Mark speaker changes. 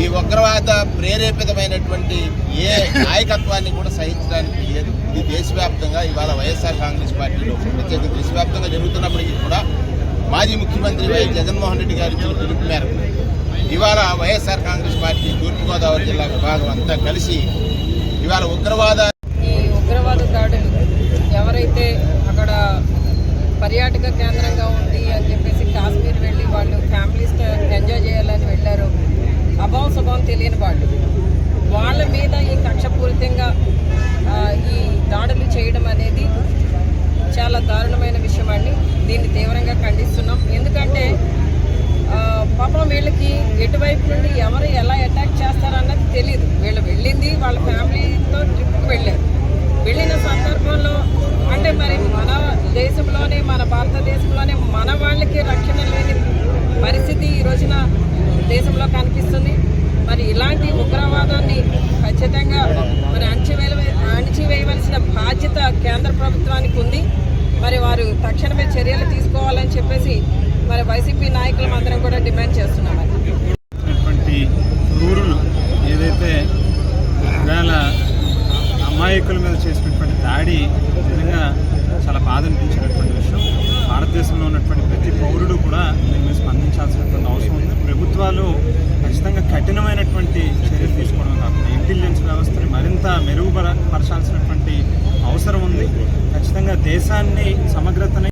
Speaker 1: ఈ ఉగ్రవాద ప్రేరేపితమైనటువంటి ఏ నాయకత్వాన్ని కూడా సహించడానికి లేదు. ఇది దేశవ్యాప్తంగా ఇవాళ వైఎస్ఆర్ కాంగ్రెస్ పార్టీలో ప్రత్యేక దేశవ్యాప్తంగా జరుగుతున్నప్పటికీ కూడా మాజీ ముఖ్యమంత్రి వైఎస్ జగన్మోహన్ రెడ్డి గారి ఇచ్చిన పిలుపు మేరకు ఇవాళ వైఎస్ఆర్ కాంగ్రెస్ పార్టీ తూర్పుగోదావరి జిల్లా విభాగం అంతా కలిసి ఇవాళ ఉగ్రవాద
Speaker 2: ఈ ఉగ్రవాద దాడులు ఎవరైతే అక్కడ పర్యాటక కేంద్రంగా ఉంది అని చెప్పి కాశ్మీర్ వెళ్ళి వాళ్ళు ఫ్యామిలీస్తో ఎంజాయ్ చేయాలని వెళ్ళారు. అభావ స్వభావం తెలియని వాళ్ళు. వాళ్ళ మీద ఈ కక్షపూరితంగా ఈ దాడులు చేయడం అనేది చాలా దారుణమైన విషయం అండి. దీన్ని తీవ్రంగా ఖండిస్తున్నాం. ఎందుకంటే పాపం వీళ్ళకి ఎటువైపు నుండి ఎవరు ఎలా అటాక్ చేస్తారన్నది తెలియదు వీళ్ళు వెళ్ళింది వాళ్ళ ఫ్యామిలీతో ట్రిప్కి వెళ్ళారు. వెళ్ళిన సందర్భంలో అంటే మరి మన దేశంలోనే మన భారతదేశం మన వాళ్ళకి రక్షణ లేని పరిస్థితి ఈ రోజున దేశంలో కనిపిస్తుంది. మరి ఇలాంటి ఉగ్రవాదాన్ని ఖచ్చితంగా మరి అణచివేయ అణచివేయవలసిన బాధ్యత కేంద్ర ప్రభుత్వానికి ఉంది. మరి వారు తక్షణమే చర్యలు తీసుకోవాలని చెప్పేసి మరి వైసీపీ నాయకులం అందరం కూడా డిమాండ్ చేస్తున్నామని
Speaker 3: చేసినటువంటి ఏదైతే వేళ అమాయకుల మీద చేసినటువంటి దాడి నిజంగా చాలా బాధ అనిపించినటువంటి విషయం. భారతదేశంలో ఉన్నటువంటి ప్రతి పౌరుడు కూడా దీని మీద స్పందించాల్సినటువంటి ప్రభుత్వాలు ఖచ్చితంగా కఠినమైనటువంటి చర్యలు తీసుకోవడం కాకుండా ఇంటెలిజెన్స్ వ్యవస్థని మరింత మెరుగుపరచాల్సినటువంటి అవసరం ఉంది. ఖచ్చితంగా దేశాన్ని సమగ్రతని